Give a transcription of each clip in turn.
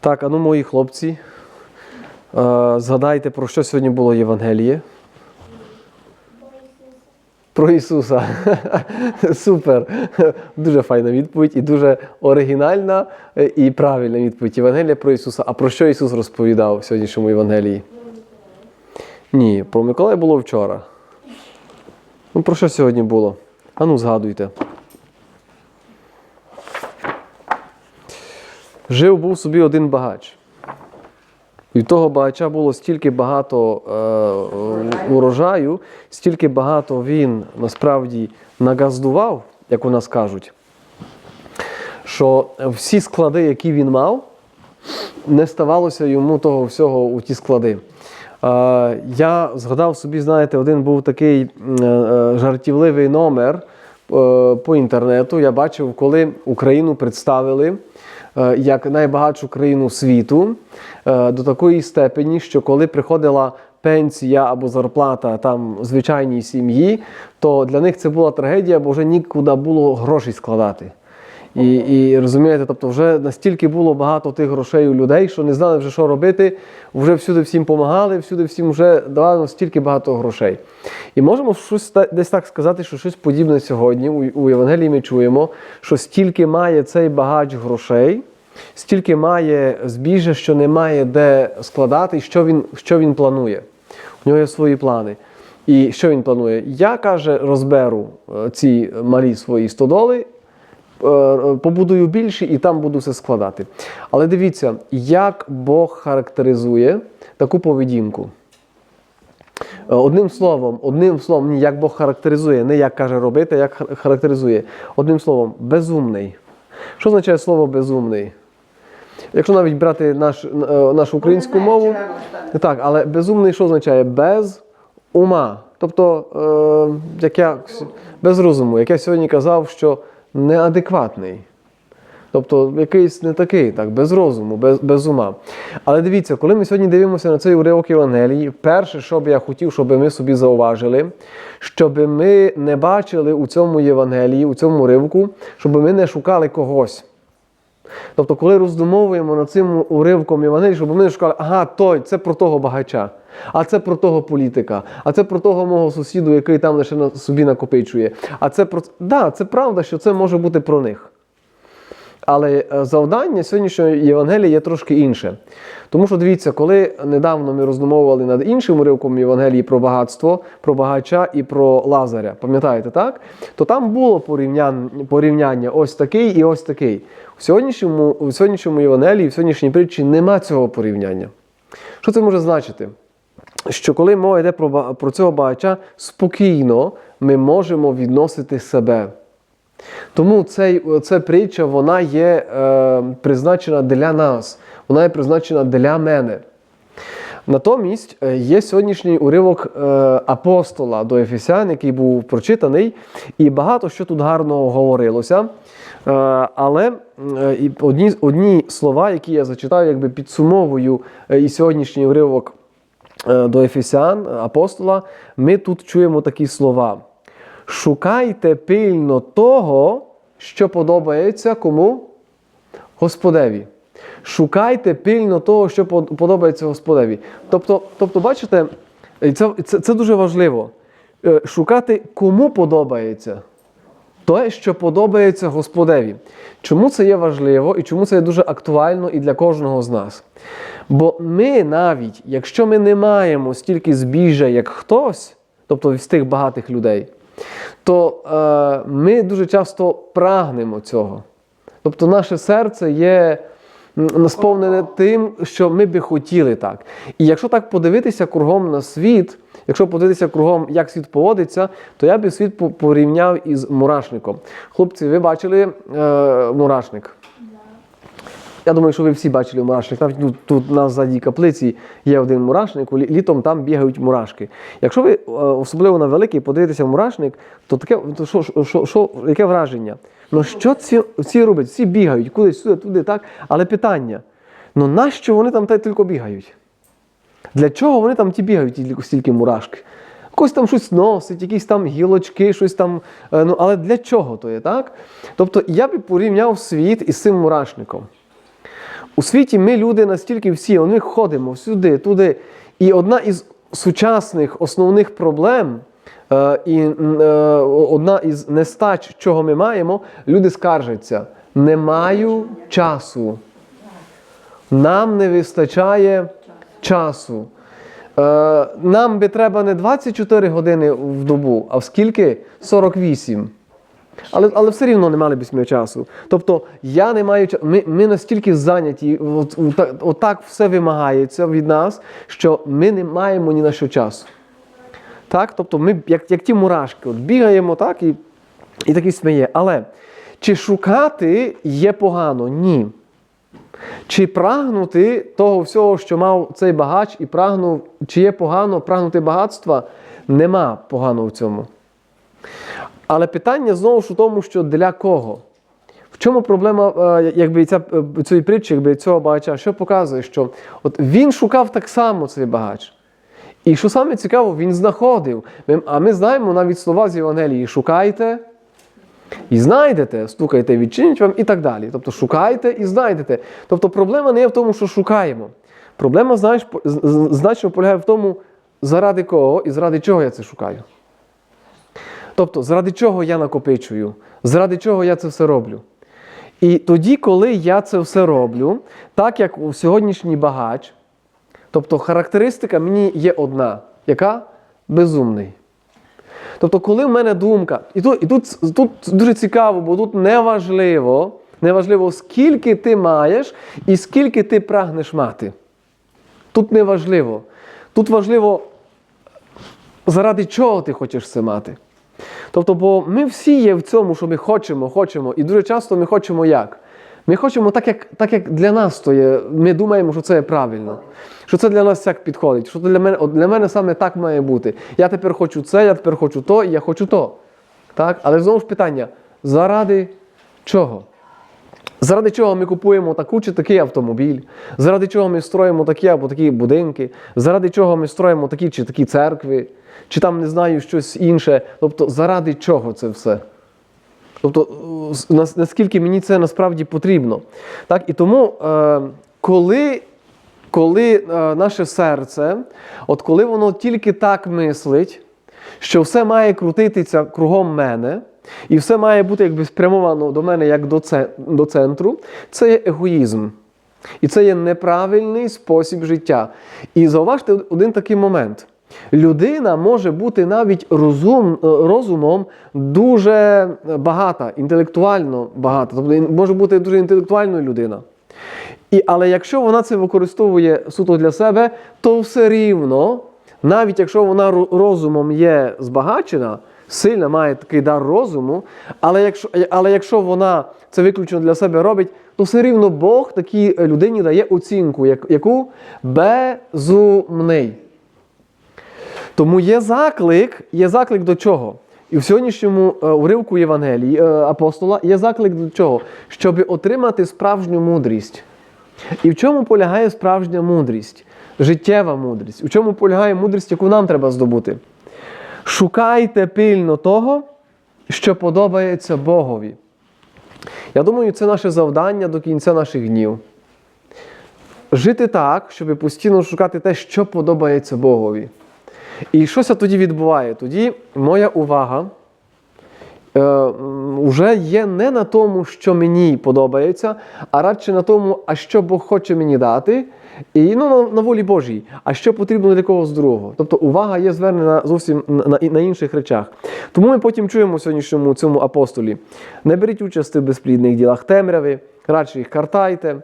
Так, а ну, мої хлопці, е, згадайте, про що сьогодні було Євангеліє? Про Ісуса. Супер. Дуже файна відповідь і дуже оригінальна е, і правильна відповідь. Євангелія про Ісуса. А про що Ісус розповідав в сьогоднішньому Євангелії? Ні, про Миколая було вчора. Ну, про що сьогодні було? Ану, згадуйте. Жив був собі один багач. І в того багача було стільки багато е, урожаю, стільки багато він насправді нагаздував, як у нас кажуть, що всі склади, які він мав, не ставалося йому того всього у ті склади. Е, я згадав собі, знаєте, один був такий м, е, жартівливий номер е, по інтернету. Я бачив, коли Україну представили е, як найбагатшу країну світу е, до такої степені, що коли приходила пенсія або зарплата там звичайній сім'ї, то для них це була трагедія, бо вже нікуди було грошей складати. І, і розумієте, тобто вже настільки було багато тих грошей у людей, що не знали вже, що робити, вже всюди всім допомагали, всюди всім вже давали стільки багато грошей. І можемо щось десь так сказати, що щось подібне сьогодні у, у Євангелії ми чуємо, що стільки має цей багач грошей, стільки має збіжжя, що немає де складати, що він, що він планує. У нього є свої плани. І що він планує? Я каже, розберу е, ці малі свої стодоли, побудую більше і там буду все складати. Але дивіться, як Бог характеризує таку поведінку. Е, Одним словом, одним словом, ні, як Бог характеризує, не як каже робити, а як характеризує. Одним словом, безумний. Що означає слово безумний? Якщо навіть брати наш, е, нашу українську мову, так, але безумний що означає? Без ума. Тобто, е, як я, без розуму, як я сьогодні казав, що неадекватний. Тобто якийсь не такий, так, без розуму, без, без ума. Але дивіться, коли ми сьогодні дивимося на цей уривок Євангелії, перше, що б я хотів, щоб ми собі зауважили, щоб ми не бачили у цьому Євангелії, у цьому уривку, щоб ми не шукали когось. Тобто, коли роздумовуємо над цим уривком Євангелії, щоб ми не шукали, ага, той, це про того багача, а це про того політика, а це про того мого сусіду, який там лише на собі накопичує. А це про да, це правда, що це може бути про них. Але е, завдання сьогоднішнього Євангелія є трошки інше. Тому що дивіться, коли недавно ми роздумовували над іншим уривком Євангелії про багатство, про багача і про Лазаря, пам'ятаєте, так? То там було порівняння ось такий і ось такий. В сьогоднішньому, в сьогоднішньому Євангелії, в сьогоднішній притчі нема цього порівняння. Що це може значити? Що коли мова йде про, про цього багача, спокійно ми можемо відносити себе. Тому цей, ця притча вона є е, призначена для нас, вона є призначена для мене. Натомість е, є сьогоднішній уривок е, апостола до Ефесян, який був прочитаний, і багато що тут гарного говорилося. Е, але е, одні, одні слова, які я зачитаю, якби підсумовую е, і сьогоднішній уривок до Ефесян, апостола, ми тут чуємо такі слова. Шукайте пильно того, що подобається кому? Господеві. Шукайте пильно того, що подобається Господеві. Тобто, тобто бачите, це, це, це дуже важливо. Шукати, кому подобається. Те, що подобається Господеві. Чому це є важливо і чому це є дуже актуально і для кожного з нас? Бо ми навіть, якщо ми не маємо стільки збіжжя, як хтось, тобто з тих багатих людей, то е, ми дуже часто прагнемо цього. Тобто наше серце є сповнене тим, що ми би хотіли так. І якщо так подивитися кругом на світ, якщо подивитися кругом, як світ поводиться, то я би світ порівняв із мурашником. Хлопці, ви бачили е, мурашник? Я думаю, що ви всі бачили мурашник. Навіть тут, тут на задній каплиці є один мурашник, літом там бігають мурашки. Якщо ви е, особливо на великий подивитеся в мурашник, то таке то що, що, що, яке враження? Ну що ці, ці роблять? Всі бігають кудись сюди, туди, так. Але питання: ну нащо вони там та й тільки бігають? Для чого вони там ті бігають, ті стільки мурашки? Когось там щось носить, якісь там гілочки, щось там. е, Ну, але для чого то є, так? Тобто я би порівняв світ із цим мурашником. У світі ми люди настільки всі, ми ходимо сюди, туди. І одна із сучасних основних проблем, е, і е, одна із нестач, чого ми маємо, люди скаржаться: не маю часу. Нам не вистачає часу. Е, нам би треба не 24 години в добу, а в скільки? 48. Але, але все рівно не мали б ми часу. Тобто я не маю. Ми, ми настільки зайняті, от, от, отак все вимагається від нас, що ми не маємо ні на що часу. Так? Тобто ми, як, як ті мурашки, от бігаємо так і, і такі сміє. Але чи шукати є погано? Ні. Чи прагнути того всього, що мав цей багач, і прагнув, чи є погано прагнути багатства? Нема поганого в цьому. Але питання знову ж у тому, що для кого? В чому проблема е, якби, ця, е, цієї притчі, якби, цього багача? Що показує, що от він шукав так само цей багач. І що саме цікаво, він знаходив. А ми знаємо навіть слова з Євангелії: шукайте і знайдете, стукайте, відчинять вам і так далі. Тобто шукайте і знайдете. Тобто проблема не є в тому, що шукаємо. Проблема, знаєш, значно полягає в тому, заради кого і заради чого я це шукаю. Тобто, заради чого я накопичую, заради чого я це все роблю. І тоді, коли я це все роблю, так як у сьогоднішній багач, тобто характеристика мені є одна, яка безумний. Тобто, коли в мене думка, і тут, і тут, тут дуже цікаво, бо тут неважливо, неважливо, скільки ти маєш і скільки ти прагнеш мати. Тут неважливо. Тут важливо, заради чого ти хочеш це мати. Тобто, бо ми всі є в цьому, що ми хочемо, хочемо, і дуже часто ми хочемо як? Ми хочемо так, як, так, як для нас то є. Ми думаємо, що це є правильно, що це для нас як підходить, що це для мене, для мене саме так має бути. Я тепер хочу це, я тепер хочу то, і я хочу то. Так? Але знову ж питання: заради чого? Заради чого ми купуємо таку чи такий автомобіль, заради чого ми строїмо такі або такі будинки, заради чого ми строїмо такі чи такі церкви, чи там не знаю щось інше. Тобто, заради чого це все? Тобто, е, наскільки мені це насправді потрібно. Так? І тому, е, коли, коли е, наше серце, от коли воно тільки так мислить, що все має крутитися кругом мене, і все має бути якби спрямовано до мене як до центру, це є егоїзм. І це є неправильний спосіб життя. І зауважте один такий момент. Людина може бути навіть розум, е, розумом дуже багата, інтелектуально багата. Тобто може бути дуже інтелектуальною людина. І, але якщо вона це використовує суто для себе, то все рівно, навіть якщо вона розумом є збагачена, сильна має такий дар розуму, але якщо, але якщо вона це виключно для себе робить, то все рівно Бог такій людині дає оцінку, яку безумний. Тому є заклик, є заклик до чого? І в сьогоднішньому е, уривку Євангелії е, апостола є заклик до чого? Щоб отримати справжню мудрість. І в чому полягає справжня мудрість? Життєва мудрість. У чому полягає мудрість, яку нам треба здобути? Шукайте пильно того, що подобається Богові. Я думаю, це наше завдання до кінця наших днів. Жити так, щоб постійно шукати те, що подобається Богові. І що це тоді відбуває? Тоді моя увага е, вже є не на тому, що мені подобається, а радше на тому, а що Бог хоче мені дати, і ну, на, на волі Божій, а що потрібно для когось другого. Тобто увага є звернена зовсім на, на, на інших речах. Тому ми потім чуємо сьогоднішньому цьому апостолі: не беріть участі в безплідних ділах темряви, радше їх картайте.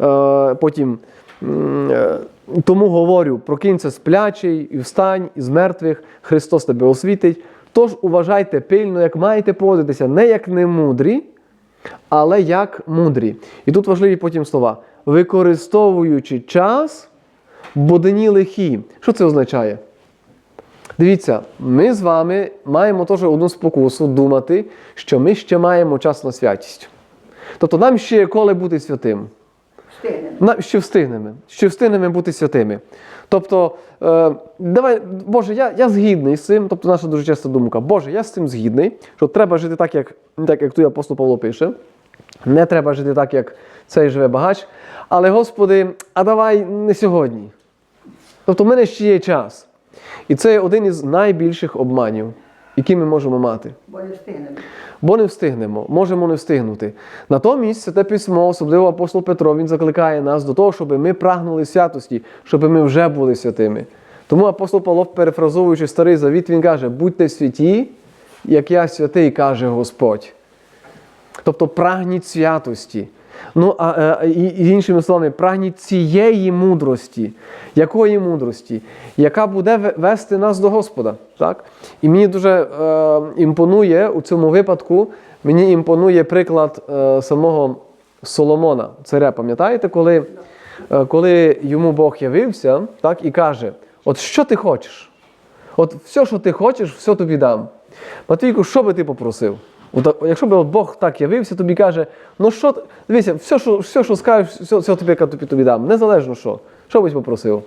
Е, потім е, тому говорю, прокинься сплячий і встань із мертвих, Христос тебе освітить. Тож уважайте пильно, як маєте поводитися, не як немудрі, але як мудрі. І тут важливі потім слова. Використовуючи час, бо дні лихі. Що це означає? Дивіться, ми з вами маємо теж одну спокусу думати, що ми ще маємо час на святість. Тобто нам ще коли бути святим. Встигнемо. Ще встигнемо, ще встигнемо бути святими. Тобто, е, давай, Боже, я, я згідний з цим, тобто наша дуже часта думка, Боже, я з цим згідний, що треба жити так, як, так, як тут апостол Павло пише. Не треба жити так, як цей живе багач. Але, Господи, а давай не сьогодні. Тобто, в мене ще є час. І це один із найбільших обманів, які ми можемо мати. Бо не встигнемо. Бо не встигнемо, можемо не встигнути. Натомість Святе письмо, особливо апостол Петро, він закликає нас до того, щоб ми прагнули святості, щоб ми вже були святими. Тому апостол Павло, перефразовуючи старий завіт, він каже: будьте святі, як я святий, каже Господь. Тобто прагніть святості. Ну, а, а, і, і іншими словами, прагніть цієї мудрості. Якої мудрості? Яка буде вести нас до Господа. Так? І мені дуже е, імпонує у цьому випадку, мені імпонує приклад е, самого Соломона, царя. Пам'ятаєте, коли, е, коли йому Бог явився так, і каже: От що ти хочеш? От все, що ти хочеш, все тобі дам. Матвійку, що би ти попросив? От, якщо б Бог так явився, тобі каже, ну що, дивися, все, що, все, що скажеш, все, все тобі, тобі, тобі дам. Незалежно що. Що би попросив?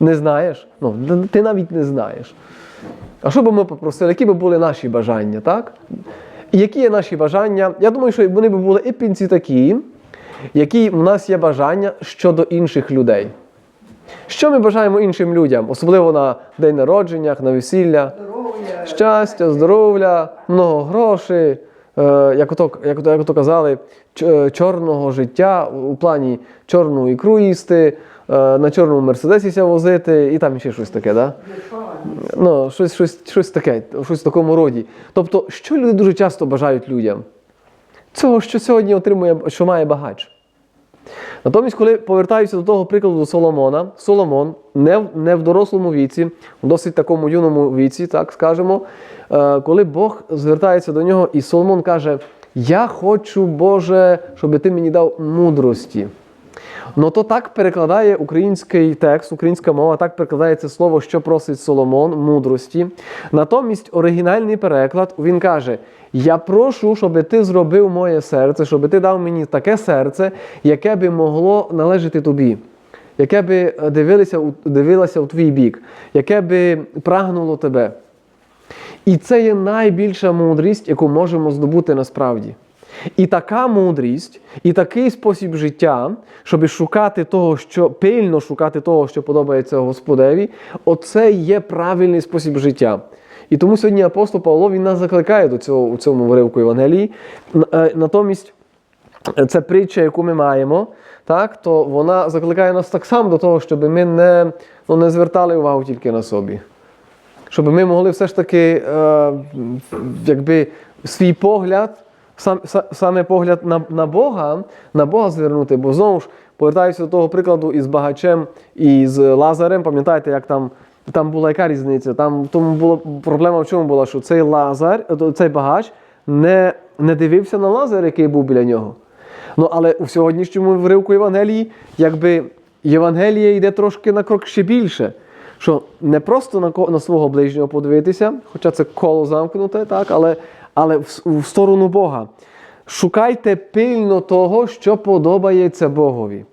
Не знаєш? Ну, ти навіть не знаєш. А що би ми попросили? Які би були наші бажання, так? І які є наші бажання? Я думаю, що вони б були і пінці такі, які в нас є бажання щодо інших людей. Що ми бажаємо іншим людям, особливо на день народженнях, на весілля? Щастя, здоров'я, много грошей, е, як ото, як ото, як ото казали, е, чорного життя у плані чорну ікру їсти, е, на чорному мерседесі ся возити і там ще щось таке, да? Ну, щось, щось, щось таке, щось в такому роді. Тобто, що люди дуже часто бажають людям? Цього, що сьогодні отримує, що має багач. Натомість, коли повертаюся до того прикладу Соломона, Соломон не не в дорослому віці, в досить такому юному віці, так скажемо, е, коли Бог звертається до нього, і Соломон каже: Я хочу, Боже, щоб ти мені дав мудрості. Ну то так перекладає український текст, українська мова, так перекладає це слово, що просить Соломон мудрості. Натомість оригінальний переклад він каже: Я прошу, щоб ти зробив моє серце, щоб ти дав мені таке серце, яке би могло належати тобі, яке би е, дивилося, у- дивилося у твій бік, яке би прагнуло тебе. І це є найбільша мудрість, яку можемо здобути насправді. І така мудрість, і такий спосіб життя, щоб шукати того, що пильно шукати того, що подобається Господеві, оце є правильний спосіб життя. І тому сьогодні апостол Павло він нас закликає до цього у цьому вривку Євангелії. Е, Натомість це притча, яку ми маємо, так, то вона закликає нас так само до того, щоб ми не, ну, не звертали увагу тільки на собі щоб ми могли все ж таки е, якби свій погляд, сам, саме погляд на, на Бога, на Бога звернути. Бо знову ж повертаюся до того прикладу із багачем і з Лазарем. Пам'ятаєте, як там, там була яка різниця? Там тому була проблема в чому була, що цей Лазар, е, цей багач не, не дивився на Лазар, який був біля нього. Ну, але у сьогоднішньому вривку Євангелії, якби Євангеліє йде трошки на крок ще більше. Що не просто на, на свого ближнього подивитися, хоча це коло замкнуте, так, але, але в, в сторону Бога. Шукайте пильно того, що подобається Богові.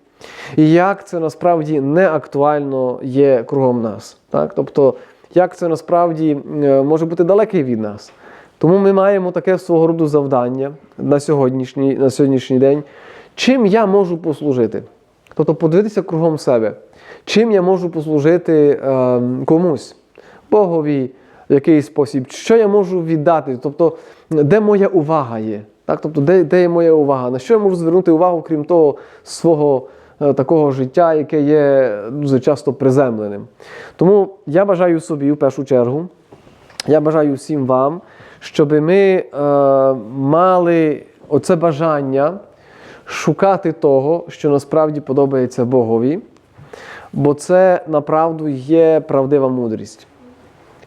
І як це насправді не актуально є кругом нас. Так? Тобто, як це насправді е, може бути далекий від нас. Тому ми маємо таке свого роду завдання на сьогоднішній, на сьогоднішній день. Чим я можу послужити? Тобто подивитися кругом себе. Чим я можу послужити е, комусь, Богові, в якийсь спосіб, що я можу віддати? Тобто, де моя увага є? Так? Тобто, де, де є моя увага? На що я можу звернути увагу, крім того свого е, такого життя, яке є дуже часто приземленим? Тому я бажаю собі в першу чергу, я бажаю всім вам, щоб ми е, мали оце бажання шукати того, що насправді подобається Богові, бо це направду є правдива мудрість.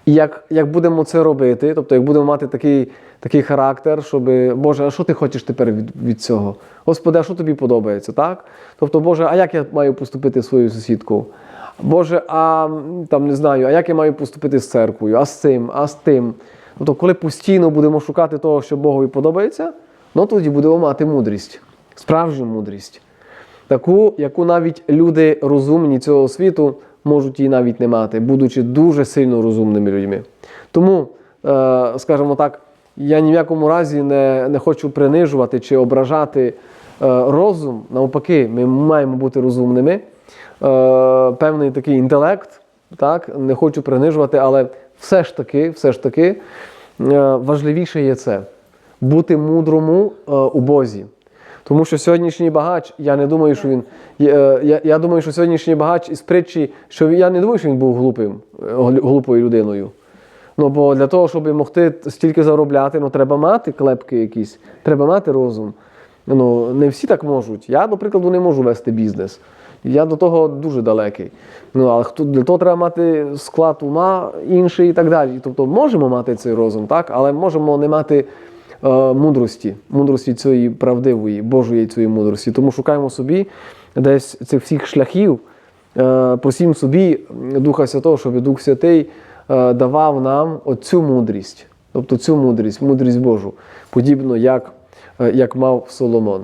І як, як будемо це робити, тобто як будемо мати такий, такий характер, щоб Боже, а що ти хочеш тепер від, від цього? Господи, а що тобі подобається? так? Тобто, Боже, а як я маю поступити з своєю сусідкою? Боже, а там не знаю, а як я маю поступити з церквою, а з цим, а з тим. Тобто, коли постійно будемо шукати того, що Богові подобається, ну тоді будемо мати мудрість, справжню мудрість. Таку, яку навіть люди розумні цього світу можуть її навіть не мати, будучи дуже сильно розумними людьми. Тому, е, скажімо так, я ні в якому разі не, не хочу принижувати чи ображати е, розум. Навпаки, ми маємо бути розумними. Е, певний такий інтелект, так, не хочу принижувати, але все ж таки, все ж таки важливіше є це бути мудрому у Бозі. Тому що сьогоднішній багач, я не думаю, що він. е, Я, я думаю, що сьогоднішній багач із притчі, що я не думаю, що він був глупим, е, глупою людиною. Ну, бо для того, щоб могти стільки заробляти, ну треба мати клепки якісь, треба мати розум. Ну, не всі так можуть. Я, до прикладу, не можу вести бізнес. Я до того дуже далекий. Ну, але для того треба мати склад ума інший і так далі. Тобто можемо мати цей розум, так, але можемо не мати мудрості, мудрості цієї правдивої, Божої цієї мудрості. Тому шукаємо собі десь цих всіх шляхів, е, просім собі Духа Святого, щоб Дух Святий е, давав нам оцю мудрість, тобто цю мудрість, мудрість Божу, подібно як, е, як мав Соломон.